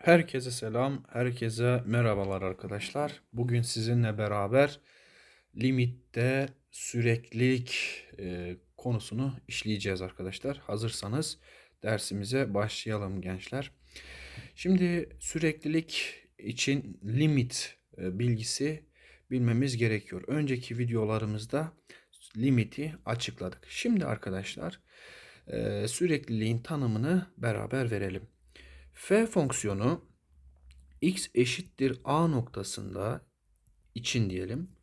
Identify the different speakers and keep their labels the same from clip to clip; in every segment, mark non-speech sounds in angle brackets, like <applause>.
Speaker 1: Herkese selam, herkese merhabalar arkadaşlar. Bugün sizinle beraber limitte süreklilik e, konusunu işleyeceğiz arkadaşlar. Hazırsanız dersimize başlayalım gençler. Şimdi süreklilik için limit e, bilgisi bilmemiz gerekiyor. Önceki videolarımızda limiti açıkladık. Şimdi arkadaşlar e, sürekliliğin tanımını beraber verelim. F fonksiyonu x eşittir a noktasında için diyelim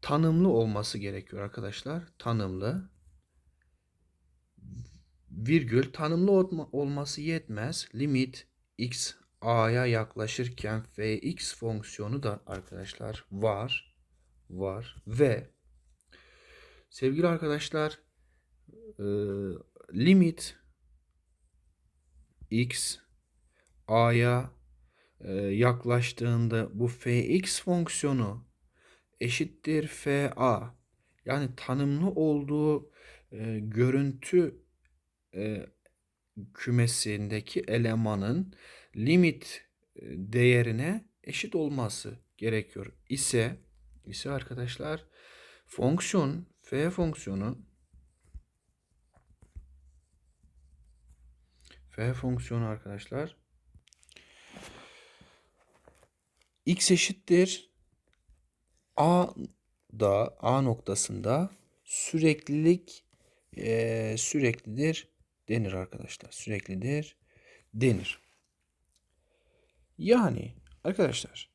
Speaker 1: tanımlı olması gerekiyor arkadaşlar. Tanımlı virgül tanımlı olma- olması yetmez. Limit x a'ya yaklaşırken fx fonksiyonu da arkadaşlar var. Var ve sevgili arkadaşlar limit x a'ya e, yaklaştığında bu fx fonksiyonu eşittir fa. Yani tanımlı olduğu e, görüntü e, kümesindeki elemanın limit e, değerine eşit olması gerekiyor ise ise arkadaşlar fonksiyon f fonksiyonu f fonksiyonu arkadaşlar x eşittir a da a noktasında süreklilik eee, süreklidir denir arkadaşlar. Süreklidir denir. Yani arkadaşlar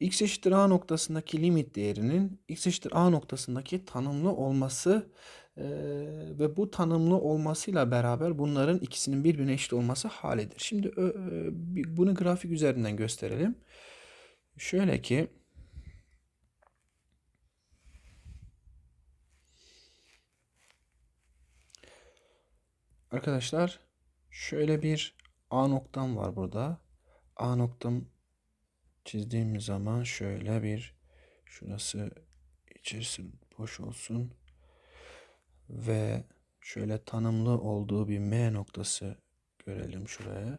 Speaker 1: x eşittir a noktasındaki limit değerinin x eşittir a noktasındaki tanımlı olması eee, ve bu tanımlı olmasıyla beraber bunların ikisinin birbirine eşit olması halidir. Şimdi ö- bunu grafik üzerinden gösterelim. Şöyle ki arkadaşlar şöyle bir A noktam var burada. A noktam çizdiğim zaman şöyle bir şurası içerisi boş olsun ve şöyle tanımlı olduğu bir M noktası görelim şuraya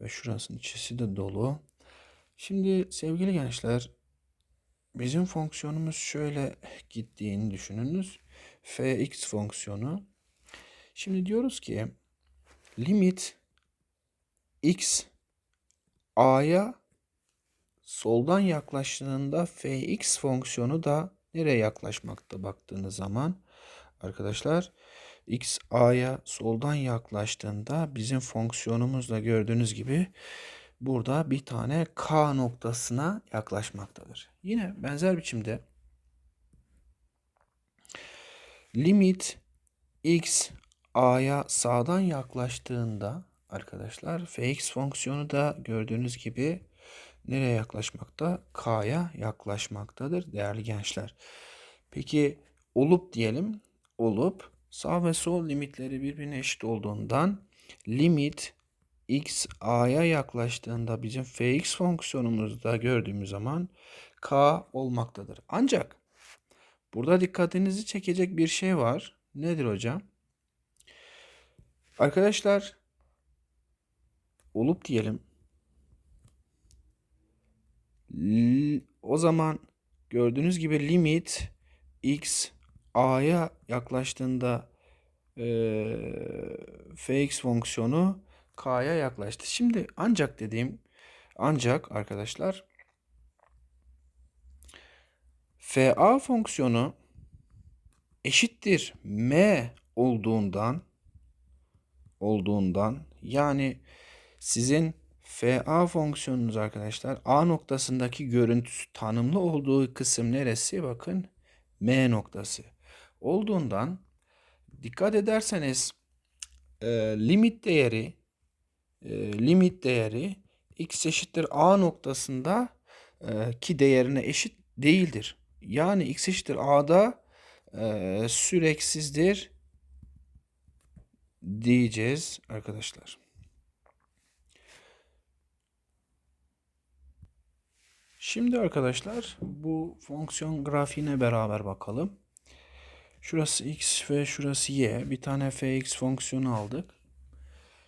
Speaker 1: ve şurasının içerisi de dolu. Şimdi sevgili gençler bizim fonksiyonumuz şöyle gittiğini düşününüz. fx fonksiyonu. Şimdi diyoruz ki limit x a'ya soldan yaklaştığında fx fonksiyonu da nereye yaklaşmakta baktığınız zaman arkadaşlar x a'ya soldan yaklaştığında bizim fonksiyonumuzla gördüğünüz gibi burada bir tane k noktasına yaklaşmaktadır. Yine benzer biçimde limit x a'ya sağdan yaklaştığında arkadaşlar fx fonksiyonu da gördüğünüz gibi nereye yaklaşmakta? K'ya yaklaşmaktadır değerli gençler. Peki olup diyelim. Olup sağ ve sol limitleri birbirine eşit olduğundan limit x a'ya yaklaştığında bizim fx fonksiyonumuzda gördüğümüz zaman k olmaktadır. Ancak burada dikkatinizi çekecek bir şey var. Nedir hocam? Arkadaşlar olup diyelim. O zaman gördüğünüz gibi limit x a'ya yaklaştığında eee fx fonksiyonu k'ya yaklaştı. Şimdi ancak dediğim ancak arkadaşlar fa fonksiyonu eşittir m olduğundan olduğundan yani sizin fa fonksiyonunuz arkadaşlar a noktasındaki görüntüsü tanımlı olduğu kısım neresi? Bakın m noktası. Olduğundan dikkat ederseniz e, limit değeri limit değeri x eşittir a noktasında ki değerine eşit değildir. Yani x eşittir a'da e, süreksizdir diyeceğiz arkadaşlar. Şimdi arkadaşlar bu fonksiyon grafiğine beraber bakalım. Şurası x ve şurası y. Bir tane fx fonksiyonu aldık.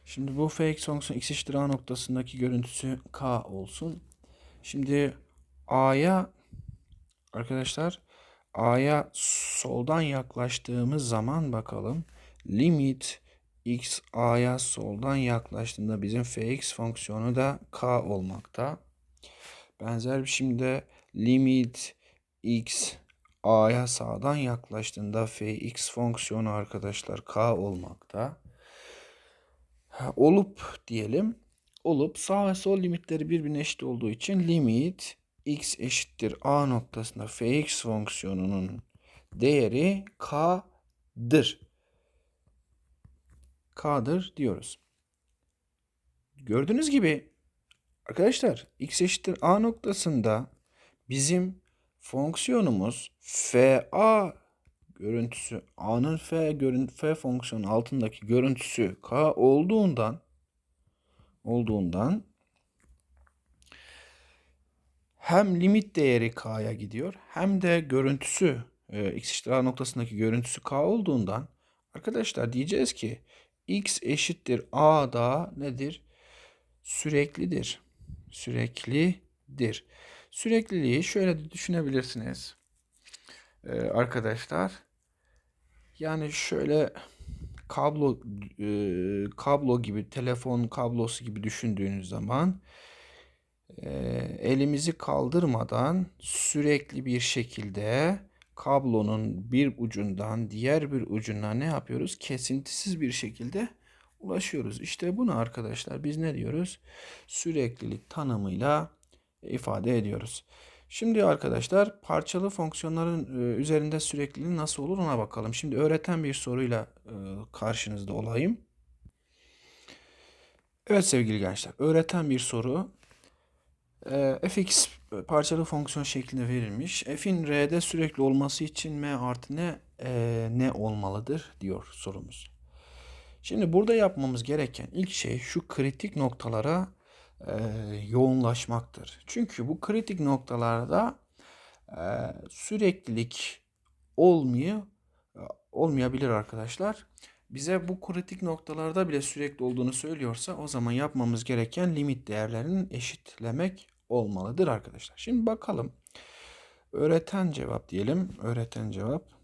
Speaker 1: Şimdi bu fx fonksiyon x eşittir a noktasındaki görüntüsü k olsun. Şimdi a'ya arkadaşlar a'ya soldan yaklaştığımız zaman bakalım limit x a'ya soldan yaklaştığında bizim fx fonksiyonu da k olmakta. Benzer bir biçimde limit x a'ya sağdan yaklaştığında fx fonksiyonu arkadaşlar k olmakta. Olup diyelim. Olup sağ ve sol limitleri birbirine eşit olduğu için limit x eşittir a noktasında fx fonksiyonunun değeri k'dır. k'dır diyoruz. Gördüğünüz gibi arkadaşlar x eşittir a noktasında bizim fonksiyonumuz fa görüntüsü a'nın f görüntü f fonksiyonu altındaki görüntüsü k olduğundan olduğundan hem limit değeri k'ya gidiyor hem de görüntüsü e, x eşittir a noktasındaki görüntüsü k olduğundan arkadaşlar diyeceğiz ki x eşittir a da nedir? Süreklidir. Süreklidir. Sürekliliği şöyle düşünebilirsiniz. Ee, arkadaşlar yani şöyle kablo e, kablo gibi telefon kablosu gibi düşündüğünüz zaman e, elimizi kaldırmadan sürekli bir şekilde kablonun bir ucundan diğer bir ucuna ne yapıyoruz? Kesintisiz bir şekilde ulaşıyoruz. İşte bunu arkadaşlar biz ne diyoruz? Süreklilik tanımıyla ifade ediyoruz. Şimdi arkadaşlar parçalı fonksiyonların e, üzerinde sürekliliği nasıl olur ona bakalım. Şimdi öğreten bir soruyla e, karşınızda olayım. Evet sevgili gençler, öğreten bir soru. E, fx parçalı fonksiyon şeklinde verilmiş. f'in r'de sürekli olması için m artı ne ne olmalıdır diyor sorumuz. Şimdi burada yapmamız gereken ilk şey şu kritik noktalara e, yoğunlaşmaktır. Çünkü bu kritik noktalarda e, süreklilik olmuyor olmayabilir arkadaşlar. Bize bu kritik noktalarda bile sürekli olduğunu söylüyorsa o zaman yapmamız gereken limit değerlerini eşitlemek olmalıdır arkadaşlar. Şimdi bakalım. Öğreten cevap diyelim. Öğreten cevap.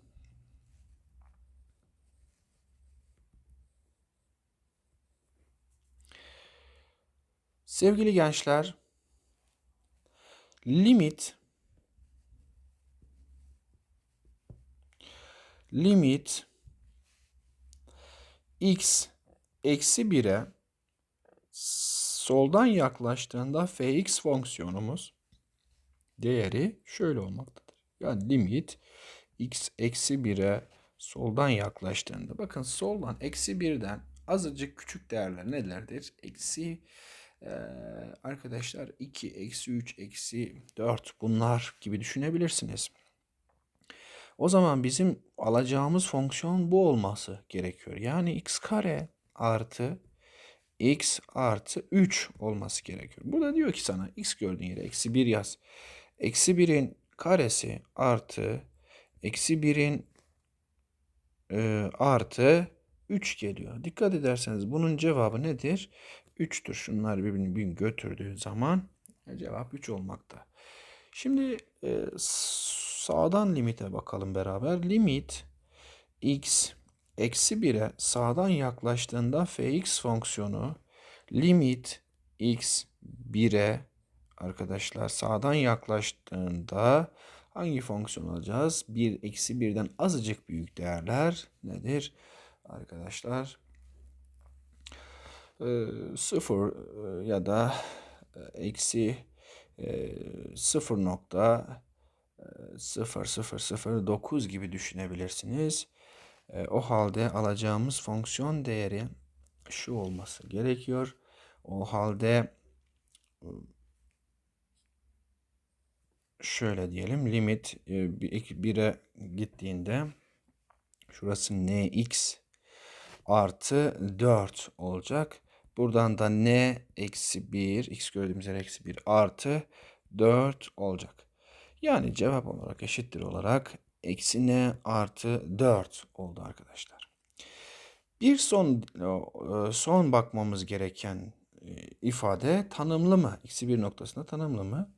Speaker 1: Sevgili gençler, limit limit x eksi 1'e soldan yaklaştığında fx fonksiyonumuz değeri şöyle olmaktadır. Yani limit x eksi 1'e soldan yaklaştığında bakın soldan eksi 1'den azıcık küçük değerler nelerdir? Eksi ee, arkadaşlar 2, eksi 3, eksi 4 bunlar gibi düşünebilirsiniz. O zaman bizim alacağımız fonksiyon bu olması gerekiyor. Yani x kare artı x artı 3 olması gerekiyor. Burada diyor ki sana x gördüğün yere eksi 1 yaz. Eksi 1'in karesi artı eksi 1'in e, artı 3 geliyor. Dikkat ederseniz bunun cevabı nedir? 3'tür. Şunlar birbirini bir götürdüğü zaman cevap 3 olmakta. Şimdi e, sağdan limite bakalım beraber. Limit x eksi 1'e sağdan yaklaştığında fx fonksiyonu limit x 1'e arkadaşlar sağdan yaklaştığında hangi fonksiyon alacağız? 1 eksi 1'den azıcık büyük değerler nedir? Arkadaşlar sıfır e, ya da e, eksi e, sıfır nokta sıfır sıfır sıfır dokuz gibi düşünebilirsiniz. O halde alacağımız fonksiyon değeri şu olması gerekiyor. O halde şöyle diyelim limit 1'e gittiğinde şurası nx artı 4 olacak. Buradan da n eksi 1 x gördüğümüz yer eksi 1 artı 4 olacak. Yani cevap olarak eşittir olarak eksi n artı 4 oldu arkadaşlar. Bir son e, son bakmamız gereken e, ifade tanımlı mı? Eksi bir noktasında tanımlı mı?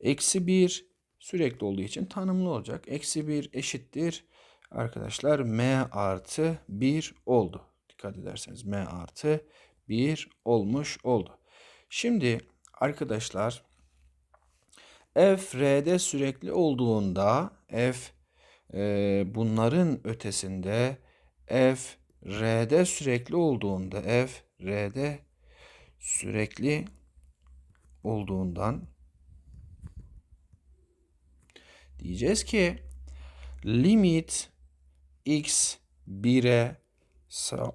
Speaker 1: Eksi bir sürekli olduğu için tanımlı olacak. Eksi bir eşittir. Arkadaşlar m artı 1 oldu. Dikkat ederseniz m artı 1 olmuş oldu. Şimdi arkadaşlar f r'de sürekli olduğunda f e, bunların ötesinde f r'de sürekli olduğunda f r'de sürekli olduğundan diyeceğiz ki limit x 1'e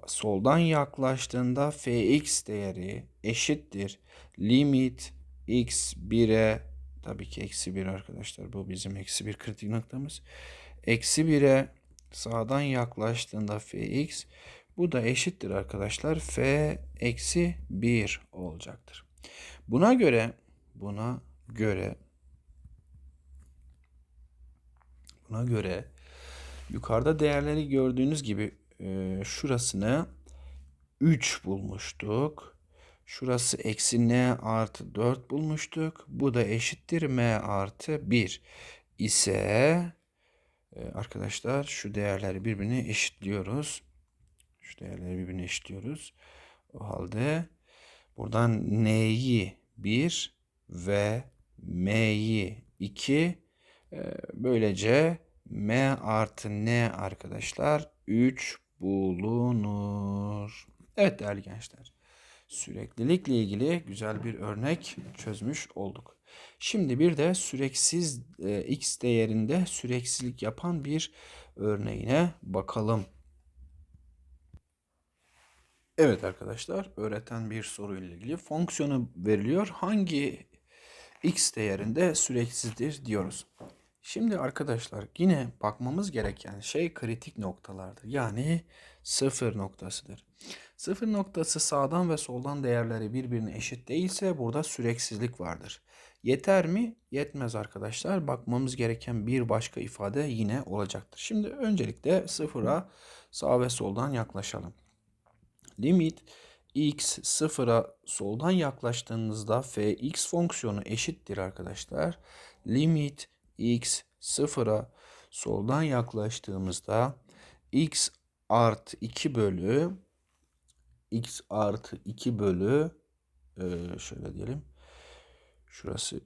Speaker 1: soldan yaklaştığında fx değeri eşittir. Limit x 1'e tabii ki eksi 1 arkadaşlar bu bizim eksi 1 kritik noktamız. Eksi 1'e sağdan yaklaştığında fx bu da eşittir arkadaşlar f eksi 1 olacaktır. Buna göre buna göre buna göre yukarıda değerleri gördüğünüz gibi e, şurasını 3 bulmuştuk. Şurası eksi n artı 4 bulmuştuk. Bu da eşittir m artı 1 ise e, arkadaşlar şu değerleri birbirine eşitliyoruz. Şu değerleri birbirine eşitliyoruz. O halde buradan n'yi 1 ve m'yi 2 e, böylece m artı n arkadaşlar 3 bulunur. Evet değerli gençler. Süreklilikle ilgili güzel bir örnek çözmüş olduk. Şimdi bir de süreksiz e, x değerinde süreksizlik yapan bir örneğine bakalım. Evet arkadaşlar, öğreten bir soruyla ilgili fonksiyonu veriliyor. Hangi x değerinde süreksizdir diyoruz. Şimdi arkadaşlar yine bakmamız gereken şey kritik noktalardır. Yani sıfır noktasıdır. Sıfır noktası sağdan ve soldan değerleri birbirine eşit değilse burada süreksizlik vardır. Yeter mi? Yetmez arkadaşlar. Bakmamız gereken bir başka ifade yine olacaktır. Şimdi öncelikle sıfıra sağ ve soldan yaklaşalım. Limit x sıfıra soldan yaklaştığınızda fx fonksiyonu eşittir arkadaşlar. Limit x sıfıra soldan yaklaştığımızda x artı 2 bölü x artı 2 bölü e, şöyle diyelim. Şurası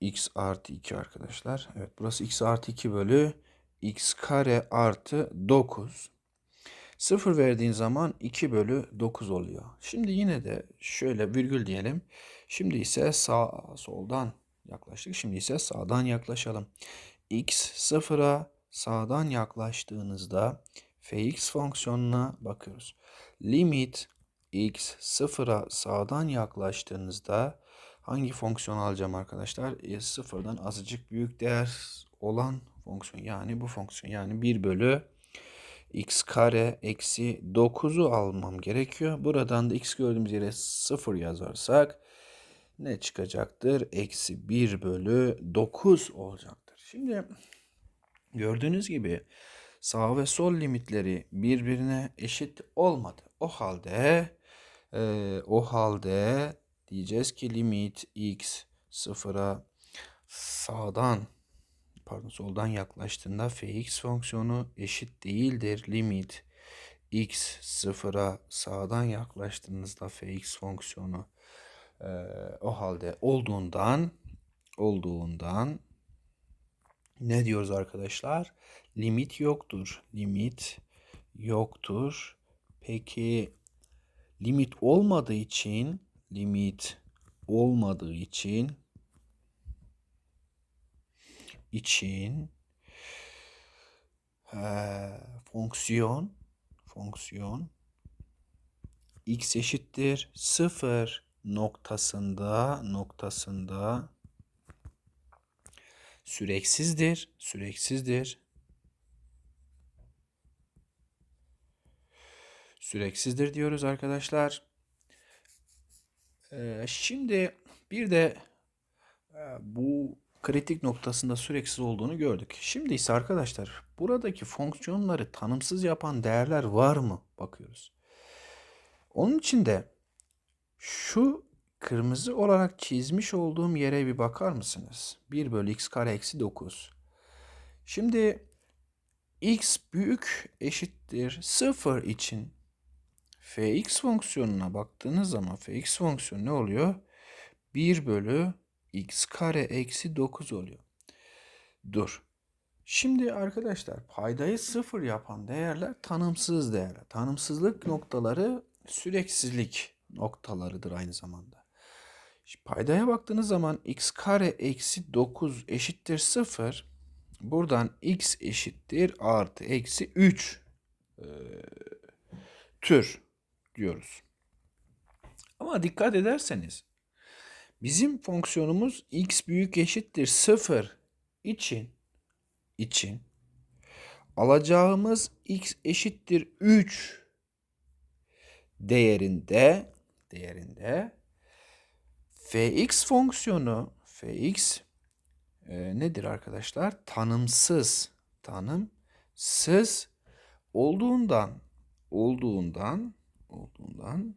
Speaker 1: x artı 2 arkadaşlar. Evet burası x artı 2 bölü x kare artı 9. 0 verdiğin zaman 2 bölü 9 oluyor. Şimdi yine de şöyle virgül diyelim. Şimdi ise sağ soldan yaklaştık. Şimdi ise sağdan yaklaşalım. x sıfıra sağdan yaklaştığınızda fx fonksiyonuna bakıyoruz. Limit x sıfıra sağdan yaklaştığınızda hangi fonksiyon alacağım arkadaşlar? E, sıfırdan azıcık büyük değer olan fonksiyon yani bu fonksiyon yani 1 bölü x kare eksi 9'u almam gerekiyor. Buradan da x gördüğümüz yere 0 yazarsak ne çıkacaktır? Eksi 1 bölü 9 olacaktır. Şimdi gördüğünüz gibi sağ ve sol limitleri birbirine eşit olmadı. O halde e, o halde diyeceğiz ki limit x sıfıra sağdan pardon soldan yaklaştığında fx fonksiyonu eşit değildir. Limit x sıfıra sağdan yaklaştığınızda fx fonksiyonu e, o halde olduğundan olduğundan ne diyoruz arkadaşlar? Limit yoktur. Limit yoktur. Peki limit olmadığı için limit olmadığı için için e, fonksiyon fonksiyon x eşittir 0 noktasında noktasında süreksizdir süreksizdir süreksizdir diyoruz arkadaşlar. Ee, şimdi bir de e, bu kritik noktasında süreksiz olduğunu gördük. Şimdi ise arkadaşlar buradaki fonksiyonları tanımsız yapan değerler var mı? Bakıyoruz. Onun için de şu kırmızı olarak çizmiş olduğum yere bir bakar mısınız? 1 bölü x kare eksi 9. Şimdi x büyük eşittir 0 için fx fonksiyonuna baktığınız zaman fx fonksiyonu ne oluyor? 1 bölü x kare eksi 9 oluyor. Dur. Şimdi arkadaşlar paydayı sıfır yapan değerler tanımsız değerler. Tanımsızlık noktaları süreksizlik noktalarıdır aynı zamanda. Şimdi paydaya baktığınız zaman x kare eksi 9 eşittir 0. Buradan x eşittir artı eksi 3 e, tür diyoruz. Ama dikkat ederseniz bizim fonksiyonumuz x büyük eşittir 0 için için alacağımız x eşittir 3 değerinde değerinde fx fonksiyonu fx e, nedir arkadaşlar? Tanımsız tanımsız olduğundan olduğundan olduğundan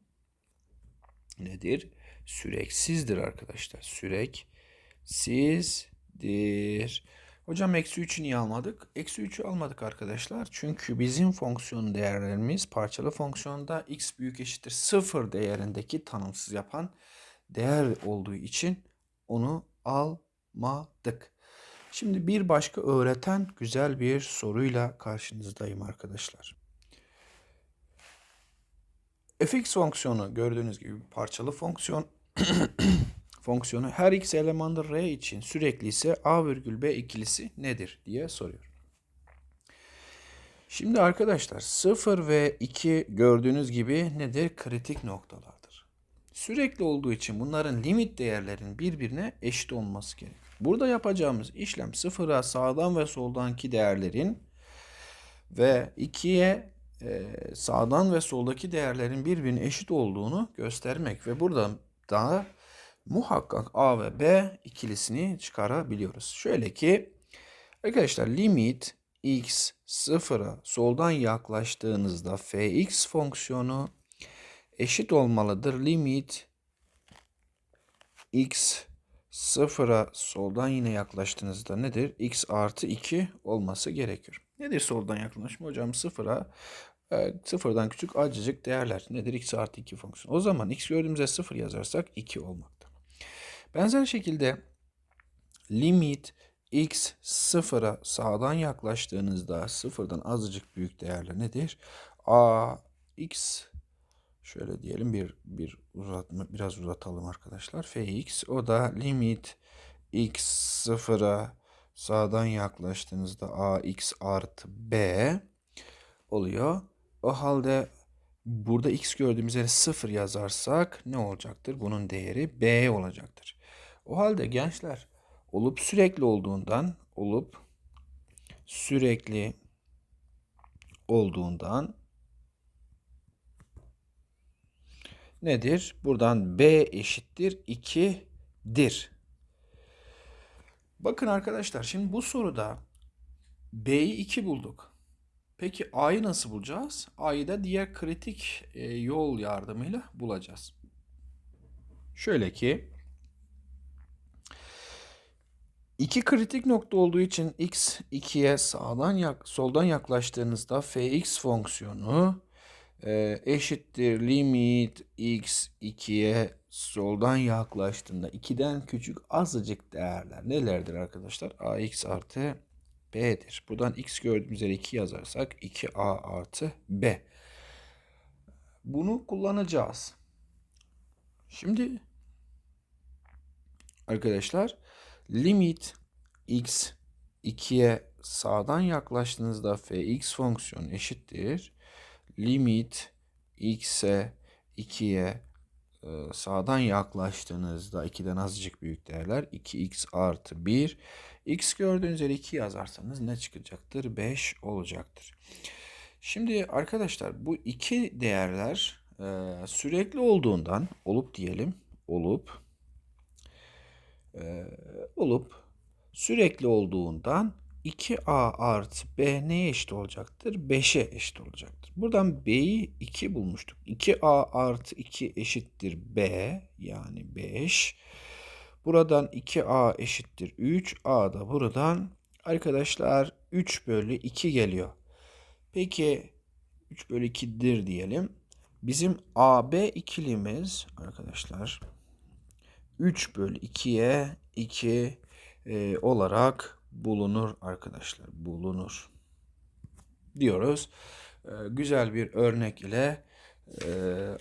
Speaker 1: nedir? Süreksizdir arkadaşlar. Süreksizdir. Hocam eksi 3'ü niye almadık? Eksi 3'ü almadık arkadaşlar. Çünkü bizim fonksiyon değerlerimiz parçalı fonksiyonda x büyük eşittir 0 değerindeki tanımsız yapan değer olduğu için onu almadık. Şimdi bir başka öğreten güzel bir soruyla karşınızdayım arkadaşlar. fx fonksiyonu gördüğünüz gibi parçalı fonksiyon <clears throat> fonksiyonu her x elemanı r için sürekli ise a virgül b ikilisi nedir diye soruyor. Şimdi arkadaşlar 0 ve 2 gördüğünüz gibi nedir? Kritik noktalardır. Sürekli olduğu için bunların limit değerlerin birbirine eşit olması gerek. Burada yapacağımız işlem sıfıra sağdan ve soldanki değerlerin ve 2'ye e, sağdan ve soldaki değerlerin birbirine eşit olduğunu göstermek ve burada daha muhakkak A ve B ikilisini çıkarabiliyoruz. Şöyle ki arkadaşlar limit x sıfıra soldan yaklaştığınızda fx fonksiyonu eşit olmalıdır. Limit x sıfıra soldan yine yaklaştığınızda nedir? x artı 2 olması gerekiyor. Nedir soldan yaklaşma? Hocam sıfıra e, sıfırdan küçük acıcık değerler. Nedir? x artı 2 fonksiyonu. O zaman x gördüğümüzde sıfır yazarsak 2 olmakta. Benzer şekilde limit x sıfıra sağdan yaklaştığınızda sıfırdan azıcık büyük değerler nedir? a x şöyle diyelim bir bir uzatma biraz uzatalım arkadaşlar. fx o da limit x sıfıra sağdan yaklaştığınızda ax artı b oluyor. O halde burada x gördüğümüz yere 0 yazarsak ne olacaktır? Bunun değeri b olacaktır. O halde gençler olup sürekli olduğundan olup sürekli olduğundan nedir? Buradan b eşittir 2'dir. Bakın arkadaşlar şimdi bu soruda b'yi 2 bulduk. Peki a'yı nasıl bulacağız? A'yı da diğer kritik e, yol yardımıyla bulacağız. Şöyle ki İki kritik nokta olduğu için x 2'ye sağdan yak, soldan yaklaştığınızda fx fonksiyonu e, eşittir limit x 2'ye soldan yaklaştığında 2'den küçük azıcık değerler nelerdir arkadaşlar? ax artı b'dir. Buradan x gördüğümüz yere 2 yazarsak 2a artı b. Bunu kullanacağız. Şimdi arkadaşlar limit x 2'ye sağdan yaklaştığınızda fx fonksiyonu eşittir. Limit x'e 2'ye e, sağdan yaklaştığınızda 2'den azıcık büyük değerler 2x artı 1. x gördüğünüz yere 2 yazarsanız ne çıkacaktır? 5 olacaktır. Şimdi arkadaşlar bu iki değerler e, sürekli olduğundan olup diyelim olup e, olup sürekli olduğundan 2a artı b neye eşit olacaktır? 5'e eşit olacaktır. Buradan b'yi 2 bulmuştuk. 2a artı 2 eşittir b yani 5. Buradan 2a eşittir 3. a da buradan arkadaşlar 3 bölü 2 geliyor. Peki 3 bölü 2'dir diyelim. Bizim AB ikilimiz arkadaşlar 3 bölü 2'ye 2 e, olarak bulunur arkadaşlar. Bulunur. Diyoruz. E, güzel bir örnek ile e,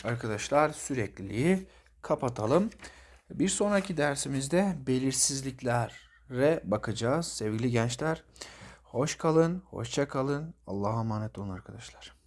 Speaker 1: arkadaşlar sürekliliği kapatalım. Bir sonraki dersimizde belirsizliklere bakacağız sevgili gençler. Hoş kalın, hoşça kalın. Allah'a emanet olun arkadaşlar.